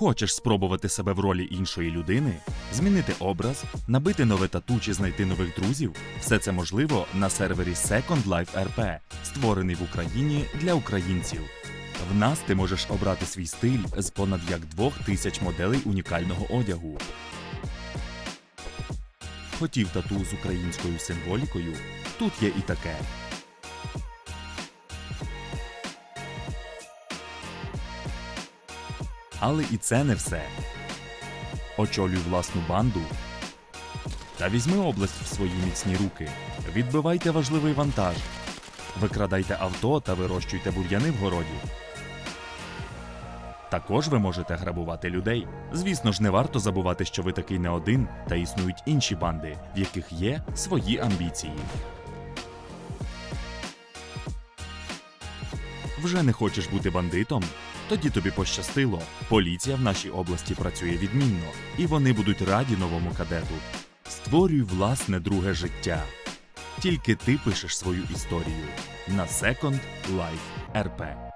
Хочеш спробувати себе в ролі іншої людини, змінити образ, набити нове тату чи знайти нових друзів? Все це можливо на сервері Second Life RP, створений в Україні для українців. В нас ти можеш обрати свій стиль з понад як двох тисяч моделей унікального одягу. Хотів тату з українською символікою? Тут є і таке. Але і це не все. Очолюй власну банду. Та візьми область в свої міцні руки. Відбивайте важливий вантаж. Викрадайте авто та вирощуйте бур'яни в городі. Також ви можете грабувати людей. Звісно ж, не варто забувати, що ви такий не один, та існують інші банди, в яких є свої амбіції. Вже не хочеш бути бандитом? Тоді тобі пощастило. Поліція в нашій області працює відмінно, і вони будуть раді новому кадету. Створюй власне друге життя. Тільки ти пишеш свою історію на Second Life RP.